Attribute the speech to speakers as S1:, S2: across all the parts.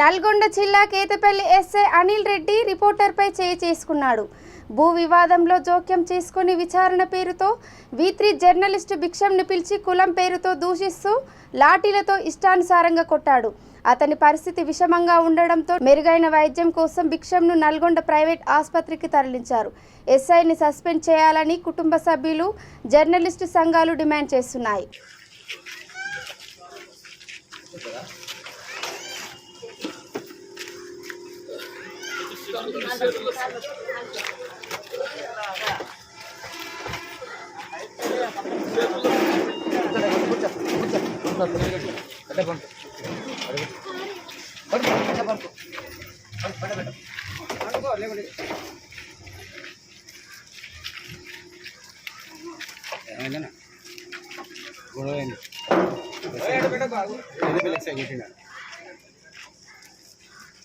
S1: నల్గొండ జిల్లా కేతపల్లి ఎస్ఐ అనిల్ రెడ్డి రిపోర్టర్పై చేయి చేసుకున్నాడు. భూ వివాదంలో జోక్యం చేసుకుని విచారణ పేరుతో వీత్రి జర్నలిస్టు భిక్షంను పిలిచి కులం పేరుతో దూషిస్తూ లాఠీలతో ఇష్టానుసారంగా కొట్టాడు. అతని పరిస్థితి విషమంగా ఉండడంతో మెరుగైన వైద్యం కోసం భిక్షంను నల్గొండ ప్రైవేట్ ఆసుపత్రికి తరలించారు. ఎస్ఐని సస్పెండ్ చేయాలని కుటుంబ సభ్యులు జర్నలిస్టు సంఘాలు డిమాండ్ చేస్తున్నాయి.
S2: ఏమైందన్నా గొడవ అయింది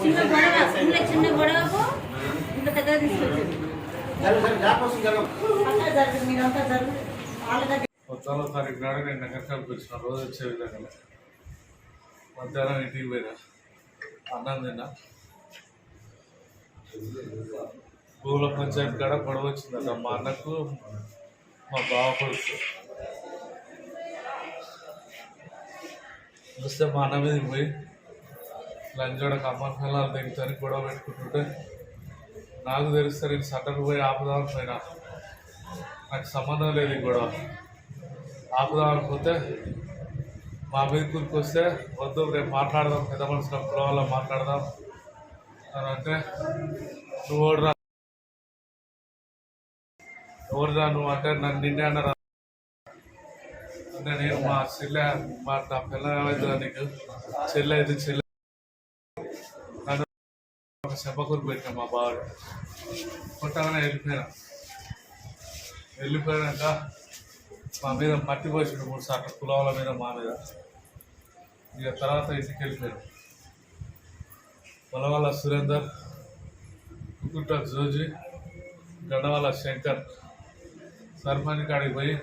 S3: చిన్న గొడవ చిన్న చిన్న గొడవకు ఇంత పెద్దగా తీసుకొచ్చింది మీరంతా జరుగు వాళ్ళ
S4: పద్నాలుగో తారీఖు నాడు నేను నగరకాలకు వచ్చిన రోజు వచ్చే విధంగా మధ్యాహ్నం ఇంటికి పోయినా. అన్నం తిన్నా. భూముల పంచాయతీ కాడ గొడవ వచ్చిందట. మా అన్నకు మా బావ కొడుకు. వస్తే మా అన్న మీద పోయి లంచోడకు అమ్మ పిల్లలు గొడవ పెట్టుకుంటుంటే నాకు తెలిస్తే నేను సటర్లు పోయి ఆపుదామని పోయినా. నాకు సంబంధం లేదు ఈ గొడవ. ఆపుదాం అనుకుంటే మా మీద కూరికి వస్తే వద్దు రేపు మాట్లాడదాం పెద్ద మనుషుల కులం వల్ల మాట్లాడదాం. అంటే నువ్వు ఓడరా ఎవరురా నువ్వు అంటే నన్ను నిన్నే అన్నారా అంటే నేను మా చెల్లె మా నా పిల్ల ఏమైతుందా నీకు చెల్లె అయితే చెల్లె నన్ను ఒక చెప్పకూరు పెట్టిన మా బావాడు కొట్టగానే వెళ్ళిపోయినా వెళ్ళిపోయాక మా మీద మట్టి పోసిండు మూడు సార్లు కులాల మీద మా మీద ఇక తర్వాత ఇంటికి వెళ్ళిపోయాడు పొలవాల సురేందర్ కుకుంట జోజి గడవాల శంకర్. సర్పంచ్ కాడికి పోయి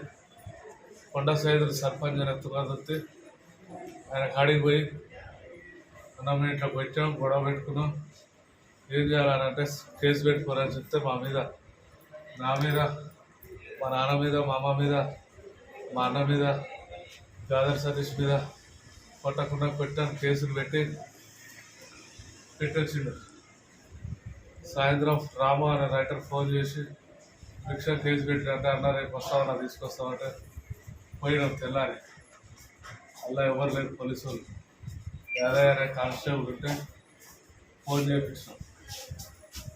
S4: కొండ సైదులు సర్పంచ్ అని ఎత్తుకొస్తే ఆయన కాడికి పోయి అన్నం ఇంట్లోకి పెట్టాం గొడవ పెట్టుకున్నాం. ఏం చేయాలని అంటే కేసు పెట్టుకోరని చెప్తే మా మీద నా మీద మా నాన్న మీద మా అమ్మ మీద మా అన్న మీద గాదర్ సతీష్ మీద కొట్టకుండా పెట్టాను కేసులు పెట్టి పెట్టొచ్చిండు. సాయంత్రం రాము అనే రైటర్ ఫోన్ చేసి రిక్షా కేసు పెట్టినంటే అన్న రేపు వస్తామన్నా తీసుకొస్తామంటే పోయినాం తెల్లారి. అలా ఎవరు లేరు పోలీసు వాళ్ళు యాదయ్య కానిస్టేబుల్ ఉంటే ఫోన్ చేయించాం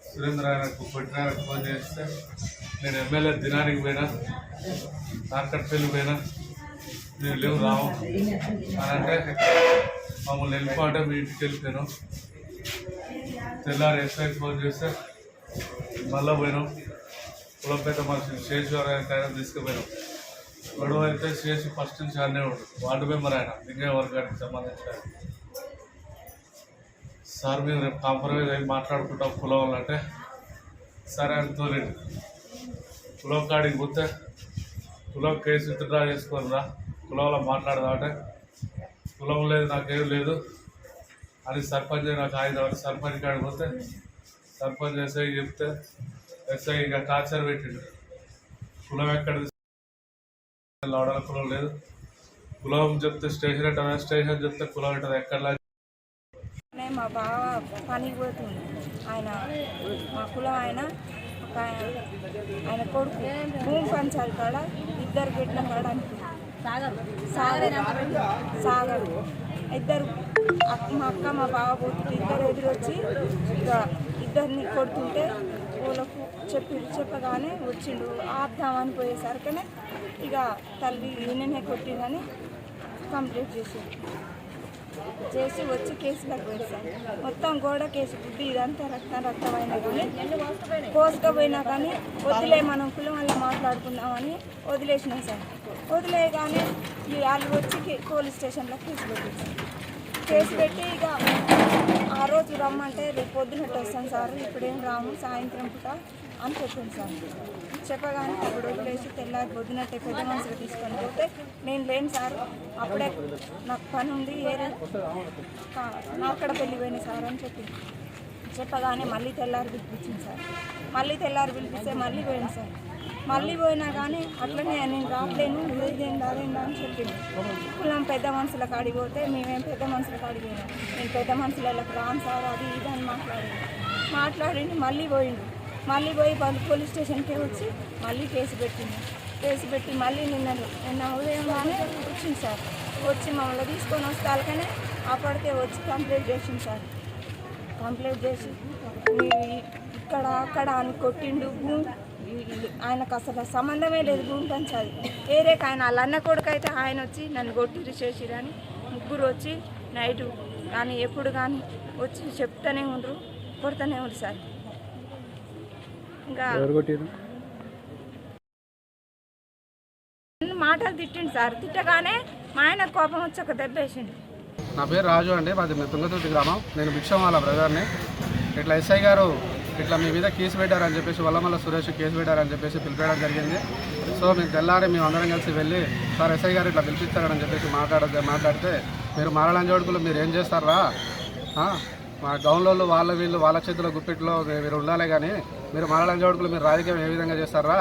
S4: సురేంద్ర ఆయనకు కొట్టిన ఆయనకు ఫోన్ చేస్తే నేను ఎమ్మెల్యే దినానికి పోయినా నార్కట్పల్లి పోయినా నేను లేవు రావు అని అంటే మమ్మల్ని వెళ్ళిపోతే మీ ఇంటికి వెళ్ళిపోయాను. తెల్లారి ఎస్ఐకి ఫోన్ చేస్తే మళ్ళీ పోయినాం. కులంపేట మనిషి శేషువారు ఆయన తీసుకుపోయినాం. గొడవ అయితే శేషు ఫస్ట్ నుంచి అన్నే ఉండు. వార్డు మెంబర్ ఆయన లింగయ్య వర్గానికి సంబంధించిన సార్ మీరు రేపు కాంప్రమైజ్ అయ్యి మాట్లాడుకుంటాం కులం వాళ్ళంటే సరే అని తోలేండి. కులం కాడికి పోతే కులం కేసు విత్డ్రా చేసుకోరా కులంలో మాట్లాడదా అంటే కులం లేదు నాకేం లేదు. అని సర్పంచ్ నాకు ఆయుధం అని సర్పంచ్ కాడికి పోతే సర్పంచ్ ఎస్ఐ చెప్తే ఎస్ఐ ఇక టార్చర్ పెట్టిండు. కులం ఎక్కడ లావడాల కులం లేదు. కులం చెప్తే స్టేషన్ అంటే స్టేషన్ చెప్తే కులం ఉంటుంది ఎక్కడ
S5: మా బావ పనికి పోతుంది ఆయన మా కులం ఆయన ఒక ఆయన కొడుకు. భూమి పంచాలి కాడ ఇద్దరు పెట్టిన కాడ
S3: సాగర్.
S5: సాగర్ సాగర్. ఇద్దరు మా అక్క మా బావ పోతుంటే ఇద్దరు ఎదురొచ్చి ఇక ఇద్దరిని కొడుతుంటే వాళ్ళకు చెప్పి చెప్పగానే వచ్చిండు. ఆపుదామని పోయేసరికనే ఇక తల్లి ఈయననే కొట్టిందని కంప్లీట్ చేసిండు. చేసి వచ్చి కేసులకు వేసాను మొత్తం గోడ కేసు బుద్ధి ఇదంతా రక్తం రక్తం అయినా కానీ కోసుకపోయినా కానీ వదిలే మనం కులం వల్ల మాట్లాడుకుందామని వదిలేసినాం సార్. వదిలేయగానే ఈ వాళ్ళు వచ్చి పోలీస్ స్టేషన్లో కేసు పెట్టేసారు చేసి పెట్టి ఇక ఆ రోజు రమ్మంటే రేపు పొద్దునట్టు వస్తాను సార్. ఇప్పుడేం రాము సాయంత్రం పూట అని చెప్పింది సార్. చెప్పగానే అప్పుడు వదిలేసి తెల్లారి పొద్దునట్టే పెద్ద మనుషులు తీసుకొని పోతే నేను లేను సార్. అప్పుడే నాకు పని ఉంది ఏరే నా అక్కడ పెళ్ళిపోయిన సార్ అని చెప్పింది చెప్పగానే మళ్ళీ తెల్లారి పిలిపించింది సార్. మళ్ళీ తెల్లారి పిలిపిస్తే మళ్ళీ పోయింది సార్. మళ్ళీ పోయినా కానీ అట్లనే నేను రావట్లేను ఇదేందా అదేందా అని చెప్పింది కులం పెద్ద మనుషుల కాడికి పోతే మేమేం పెద్ద మనుషుల కాడికి పోయినాం. నేను పెద్ద మనుషులకు రాను సార్ అది ఇది అని మాట్లాడింది మాట్లాడింది మళ్ళీ పోయిండు. మళ్ళీ పోయి పోలీస్ స్టేషన్కి వచ్చి మళ్ళీ కేసు పెట్టింది కేసు పెట్టి మళ్ళీ నిన్న నిన్న కానీ వచ్చింది సార్. వచ్చి మమ్మల్ని తీసుకొని వస్తాకనే అప్పటికే వచ్చి కంప్లైంట్ చేసింది సార్. కంప్లైంట్ చేసి ఇక్కడ అక్కడ అని కొట్టిండు ఆయనకు అసలు సంబంధమే లేదు భూమి పంచాలి వేరే ఆయన వాళ్ళ అన్న కొడుకు అయితే ఆయన వచ్చి నన్ను కొట్టిరు చేసిరని ముగ్గురు వచ్చి నైటు కానీ ఎప్పుడు కానీ వచ్చి చెప్తానే ఉండరు కొడుతూనే ఉండరు సార్. ఇంకా మాటలు తిట్టిండు సార్. తిట్టగానే మా ఆయన కోపం వచ్చి ఒక దెబ్బ వేసిండు.
S6: నా పేరు రాజు అండి మాది తుంగతుర్తి గ్రామం. నేను భిక్షం వాళ్ళ బ్రదర్ని. ఇట్లా ఎస్ఐ గారు ఇట్లా మీ మీద కేసు పెట్టారని చెప్పేసి వల్లమల్ల సురేష్ కేసు పెట్టారని చెప్పేసి పిలిపేయడం జరిగింది. సో మేము తెల్లారి మేము అందరం కలిసి వెళ్ళి సార్ ఎస్ఐ గారు ఇట్లా పిలిపిస్తారని చెప్పేసి మాట్లాడ మాట్లాడితే మీరు మారళం జోడుకులు మీరు ఏం చేస్తారా? మా గౌన్లో వాళ్ళ వీళ్ళు వాళ్ళ చేతిలో గుప్పిట్లో మీరు ఉండాలి కానీ మీరు మారళం జోడుకులు మీరు రాజకీయం ఏ విధంగా చేస్తారా?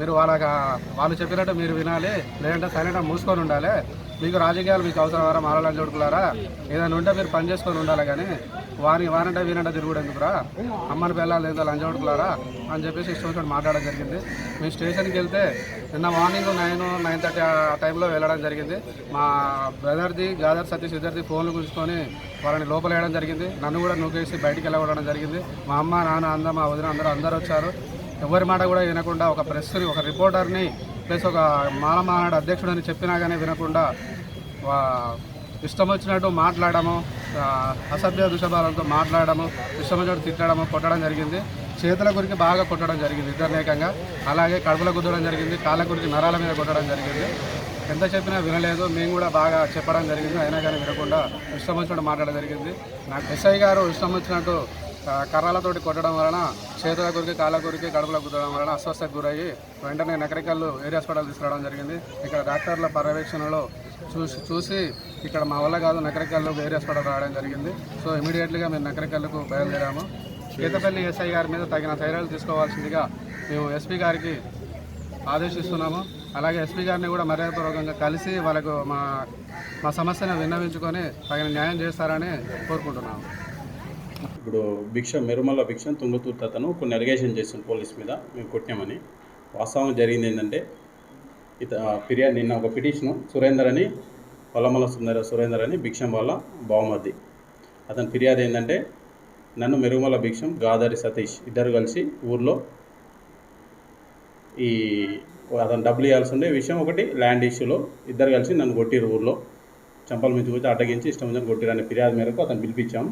S6: మీరు వాళ్ళకి వాళ్ళు చెప్పినట్టు మీరు వినాలి లేదంటే సైలెంట్గా మూసుకొని ఉండాలి. మీకు రాజకీయాలు మీకు అవసరమారా మారాలని చూడుకులారా ఏదైనా ఉంటే మీరు పని చేసుకొని ఉండాలి కానీ వారి వారంటే వీరంటే తిరుగుడు ఎందుకురా? అమ్మని పిల్లలు లేదా లంచగొడుకులారా అని చెప్పేసి ఇష్టం మాట్లాడడం జరిగింది. మేము స్టేషన్కి వెళ్తే నిన్న మార్నింగ్ నైన్ నైన్ థర్టీ ఆ టైంలో వెళ్ళడం జరిగింది. మా బ్రదర్ది గాదర్ సతీష్ ఇద్దరిది ఫోన్లు గుంచుకొని వాళ్ళని లోపల వేయడం జరిగింది. నన్ను కూడా నూకేసి బయటికి వెళ్ళగొట్టడం జరిగింది. మా అమ్మ నాన్న అందరం మా వదిన అందరూ అందరూ వచ్చారు. ఎవరి మాట కూడా వినకుండా ఒక ప్రెస్ని ఒక రిపోర్టర్ని ప్లస్ ఒక మాలమానాడు అధ్యక్షుడని చెప్పినా కానీ వినకుండా ఇష్టం వచ్చినట్టు మాట్లాడము అసభ్య దుషభాలతో మాట్లాడము ఇష్టం వచ్చినట్టు తిట్టడము కొట్టడం జరిగింది. చేతుల గురికి బాగా కొట్టడం జరిగింది ఇద్దరినేకంగా అలాగే కడుపులో గుద్దడం జరిగింది కాళ్ళ గురికి నరాల మీద కొట్టడం జరిగింది. ఎంత చెప్పినా వినలేదు మేము కూడా బాగా చెప్పడం జరిగింది అయినా కానీ వినకుండా ఇష్టం వచ్చినట్టు మాట్లాడడం జరిగింది. నాకు ఎస్ఐ గారు ఇష్టం వచ్చినట్టు కర్రలతోటి కొట్టడం వలన చేతుల గురికి కాళ్ళ గురికి కడుపుల గుద్దడం వలన అస్వస్థకు గురయ్యి వెంటనే నకరికల్లు ఏరియా హాస్పిటల్ తీసుకురావడం జరిగింది. ఇక్కడ డాక్టర్ల పర్యవేక్షణలో చూసి చూసి ఇక్కడ మా వల్ల కాదు నకరికల్లు ఏరియా హాస్పిటల్ రావడం జరిగింది. సో ఇమీడియట్లీగా మేము నకరికల్లుకు బయలుదేరాము. గీతపల్లి ఎస్ఐ గారి మీద తగిన చర్యలు తీసుకోవాల్సిందిగా మేము ఎస్పీ గారికి ఆదేశిస్తున్నాము. అలాగే ఎస్పీ గారిని కూడా మర్యాదపూర్వకంగా కలిసి వాళ్ళకు మా మా సమస్యను విన్నవించుకొని తగిన న్యాయం చేస్తారని కోరుకుంటున్నాము.
S7: ఇప్పుడు భిక్ష మెరుమల్ల భిక్ష తుంగతూర్త అతను కొన్ని అలిగేషన్ చేస్తుంది పోలీస్ మీద. మేము కొట్టామని. వాస్తవం జరిగింది ఏంటంటే ఇత ఫిర్యాదు నిన్న ఒక పిటిషను సురేందర్ అని పొలమల సుందర సురేందర్ అని భిక్షం వాళ్ళ బావమర్ది అతని ఫిర్యాదు ఏంటంటే నన్ను మెరుగుమల భిక్షం గాదారి సతీష్ ఇద్దరు కలిసి ఊర్లో ఈ అతను డబ్బులు ఇవ్వాల్సి ఉండే విషయం ఒకటి ల్యాండ్ ఇష్యూలో ఇద్దరు కలిసి నన్ను కొట్టిరు ఊర్లో. చంపల మించి పోతే అడ్డగించి ఇష్టం వచ్చిన కొట్టిరు అనే ఫిర్యాదు మేరకు అతను పిలిపించాము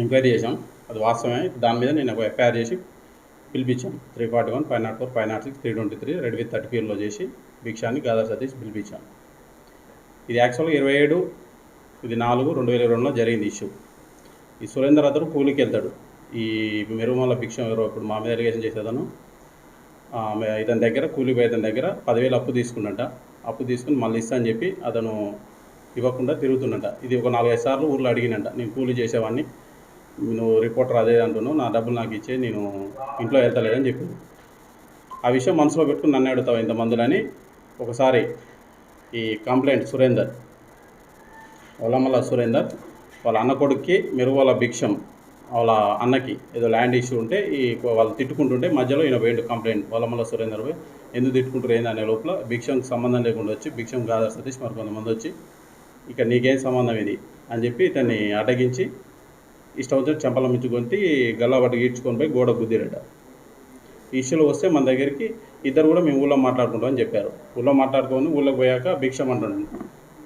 S7: ఎంక్వైరీ చేశాం. అది వాస్తవమే. దాని మీద నేను ఒక ఎఫ్ఐఆర్ చేసి పిలిపించాం. Three forty one five not four five not six three twenty three read with thirty ఫీర్లో చేసి భిక్షాన్ని గాదా సతీష్ పిలిపించాం. ఇది యాక్చువల్గా ఇరవై ఏడు ఇది నాలుగు రెండు వేల రెండులో జరిగింది ఇష్యూ. ఈ సురేందర్ అతను కూలికి వెళ్తాడు. ఈ మెరుగుమల్ల భిక్షం ఎవరో ఇప్పుడు మా మీద ఎలిగేషన్ చేసేదను ఇతని దగ్గర కూలి పోయి ఇతని దగ్గర పదివేలు అప్పు తీసుకున్నట్ట అప్పు తీసుకుని మళ్ళీ ఇస్తా అని చెప్పి అతను ఇవ్వకుండా తిరుగుతున్నట ఇది ఒక నాలుగైదు సార్లు ఊర్లో అడిగినంట. నేను కూలి చేసేవాడిని నువ్వు రిపోర్టర్ అదే అంటున్నావు. నా డబ్బులు నాకు ఇచ్చే నేను ఇంట్లో వెళ్తలేదని చెప్పింది ఆ విషయం మనసులో పెట్టుకుని నన్ను అడుగుతావు ఇంతమందులని ఒకసారి ఈ కంప్లైంట్ సురేందర్ ఒలమల్ల సురేందర్ వాళ్ళ అన్న కొడుక్కి మెరుగుల భిక్షం వాళ్ళ అన్నకి ఏదో ల్యాండ్ ఇష్యూ ఉంటే ఈ వాళ్ళు తిట్టుకుంటుంటే మధ్యలో ఈయన పోయిండు కంప్లైంట్. వల్లమల్ల సురేందర్ పోయి ఎందుకు తిట్టుకుంటారు ఏంది? అనే లోపల భిక్షంకి సంబంధం లేకుండా వచ్చి భిక్షం గాదర్ సతీష్ మరి కొంతమంది వచ్చి ఇక నీకేం సంబంధం ఇది? అని చెప్పి ఇతన్ని అడ్డగించి ఇష్టం వచ్చిన చెంపల మించి కొట్టి గల్లబట్ట ఈడ్చుకొని పోయి గోడ గుద్దిరట. ఈ ఇష్యూలో వస్తే మన దగ్గరికి ఇద్దరు కూడా మేము ఊళ్ళో మాట్లాడుకుంటామని చెప్పారు. ఊళ్ళో మాట్లాడుకొని ఊళ్ళోకి పోయాక భిక్షం అంటుండే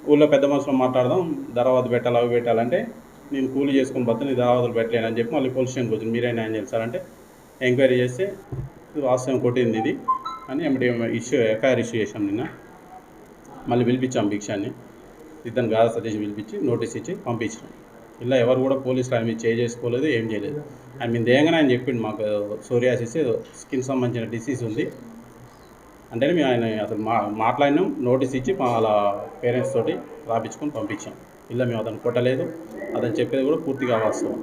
S7: ఊళ్ళో పెద్ద మనుషులు మాట్లాడదాం ధరవాదు పెట్టాలి అవి పెట్టాలంటే నేను కూలి చేసుకొని పోతే నీ ధరవాదులు పెట్టలేనని చెప్పి మళ్ళీ పోలీస్ స్టేషన్కి వచ్చింది మీరే న్యాయం చేస్తారంటే ఎంక్వైరీ చేస్తే వాస్తవం కొట్టింది ఇది అని ఎమ్మటి ఇష్యూ ఎఫ్ఐఆర్ ఇష్యూ చేశాం నిన్న. మళ్ళీ పిలిపించాం భిక్షాన్ని. ఇతను గాదా సతీష్ పిలిపించి నోటీస్ ఇచ్చి పంపించినాం. ఇలా ఎవరు కూడా పోలీసులు ఆయన మీద చేయి చేసుకోలేదు ఏం చేయలేదు. ఆయన మీద దేయంగానే ఆయన చెప్పిండు మాకు సోరియాసిస్ స్కిన్ సంబంధించిన డిసీజ్ ఉంది. అంటే మేము ఆయన అతను మా మాట్లాడినాం నోటీస్ ఇచ్చి మా వాళ్ళ పేరెంట్స్ తోటి రాపించుకొని పంపించాం. ఇలా మేము అతను కొట్టలేదు. అతను చెప్పేది కూడా పూర్తిగా వాస్తవం.